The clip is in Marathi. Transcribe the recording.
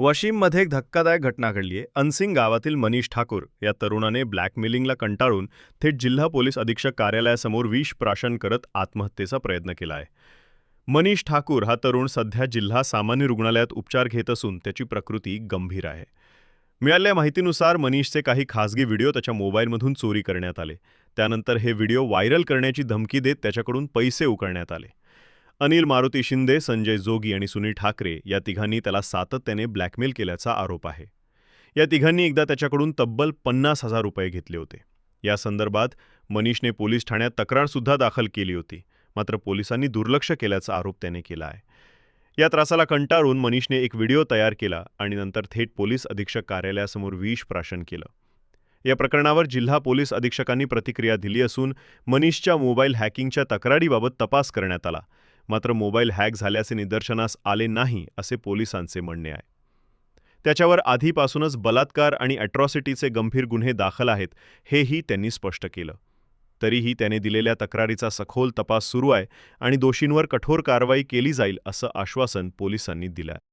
वाशिममध्ये एक धक्कादायक घटना घडली आहे. अनसिंग गावातील मनीष ठाकूर या तरुणाने ब्लॅकमेलिंगला कंटाळून थेट जिल्हा पोलीस अधीक्षक कार्यालयासमोर विष प्राशन करत आत्महत्येचा प्रयत्न केला आहे. मनीष ठाकूर हा तरुण सध्या जिल्हा सामान्य रुग्णालयात उपचार घेत असून त्याची प्रकृती गंभीर आहे. मिळालेल्या माहितीनुसार मनीषचे काही खासगी व्हिडिओ त्याच्या मोबाईलमधून चोरी करण्यात आले. त्यानंतर हे व्हिडिओ व्हायरल करण्याची धमकी देत त्याच्याकडून पैसे उकळण्यात आले. अनिल मारुती शिंदे संजय जोगी आणि सुनील ठाकरे या तिघांनी त्याला सातत्याने ब्लॅकमेल केल्याचा आरोप आहे. या तिघांनी एकदा त्याच्याकडून तब्बल पन्नास हजार रुपये घेतले होते. या संदर्भात मनीषने पोलीस ठाण्यात तक्रारसुद्धा दाखल केली होती. मात्र पोलिसांनी दुर्लक्ष केल्याचा आरोप त्याने केला आहे. या त्रासाला कंटाळून मनीषने एक व्हिडिओ तयार केला आणि नंतर थेट पोलीस अधीक्षक कार्यालयासमोर विष प्राशन केलं. या प्रकरणावर जिल्हा पोलीस अधीक्षकांनी प्रतिक्रिया दिली असून मनीषच्या मोबाईल हॅकिंगच्या तक्रारीबाबत तपास करण्यात आला. मात्र मोबाईल हॅक झाल्याचे निदर्शनास आले नाही असे पोलिसांचे म्हणणे आहे. त्याच्यावर आधीपासूनच बलात्कार आणि अॅट्रॉसिटीचे गंभीर गुन्हे दाखल आहेत हेही त्यांनी स्पष्ट केलं. तरीही त्याने दिलेल्या तक्रारीचा सखोल तपास सुरू आहे आणि दोषींवर कठोर कारवाई केली जाईल असं आश्वासन पोलिसांनी दिलं आहे